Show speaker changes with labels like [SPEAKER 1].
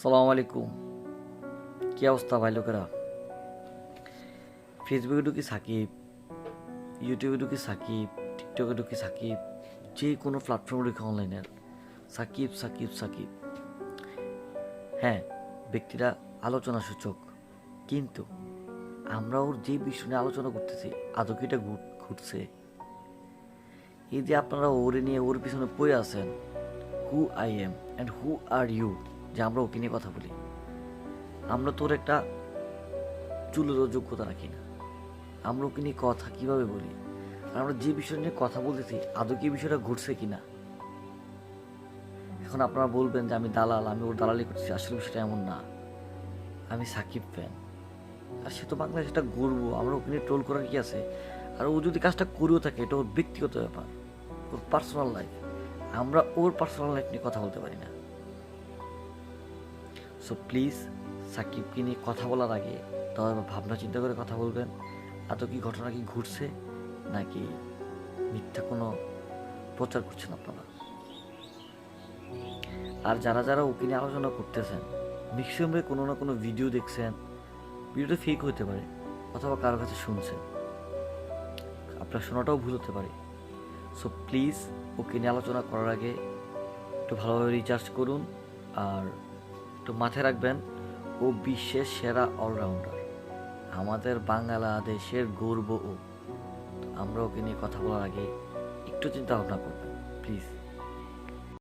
[SPEAKER 1] সালাম আলাইকুম। কি অবস্থা ভাই লোকেরা? ফেসবুকে ঢুকি সাকিব ইউটিউবে ঢুকি সাকিব টিকটকে ঢুকি সাকিব, যে কোনো প্ল্যাটফর্মে ঢুকি অনলাইনের সাকিব সাকিব সাকিব। হ্যাঁ ব্যক্তিরা আলোচনা সূচক। কিন্তু আমরা ওর যে বিষয় নিয়ে আলোচনা করতেছি, আদৌ কি এটা ঘুরছে? এই যে আপনারা ওরে নিয়ে ওর পিছনে পড়ে আছেন who I am and who are you যে আমরা ওকে নিয়ে কথা বলি। আমরা তোর একটা চুলেরও যোগ্যতা রাখি না। আমরা ওকে নিয়ে কথা কীভাবে বলি? আর আমরা যে বিষয় নিয়ে কথা বলতেছি, আদৌ কি বিষয়টা ঘটছে কিনা? এখন আপনারা বলবেন যে আমি দালাল, আমি ওর দালালি করছি আসলে বিষয়টা এমন না। আমি সাকিব ফ্যান। আর সে তো বাংলাদেশ এটা গর্ব, আমরা ওকে নিয়ে ট্রোল করার কি আছে? আর ও যদি কাজটা করেও থাকে, এটা ওর ব্যক্তিগত ব্যাপার, ওর পার্সোনাল লাইফ আমরা ওর পার্সোনাল লাইফ নিয়ে কথা বলতে পারি না। সো প্লিজ সাকিবকে নিয়ে কথা বলার আগে তবে ভাবনা চিন্তা করে কথা বলবেন। এত কি ঘটনা কি ঘটছে? নাকি মিথ্যা কোনো প্রচার করছেন আপনারা? আর যারা যারা ওকে নিয়ে আলোচনা করতেছেন ম্যাক্সিমামে কোনো না কোনো ভিডিও দেখছেন ভিডিওটা ফেক হতে পারে, অথবা কারও কাছে শুনছেন। আপনার শোনাটাও ভুল হতে পারে। সো প্লিজ ওকে নিয়ে আলোচনা করার আগে একটু ভালোভাবে রিচার্জ করুন, আর একটু মাথায় রাখবেন, ও বিশ্বের সেরা অলরাউন্ডার আমাদের বাংলাদেশের গর্ব ও। তো আমরা ওকে নিয়ে কথা বলার আগে একটু চিন্তা ভাবনা করবেন প্লিজ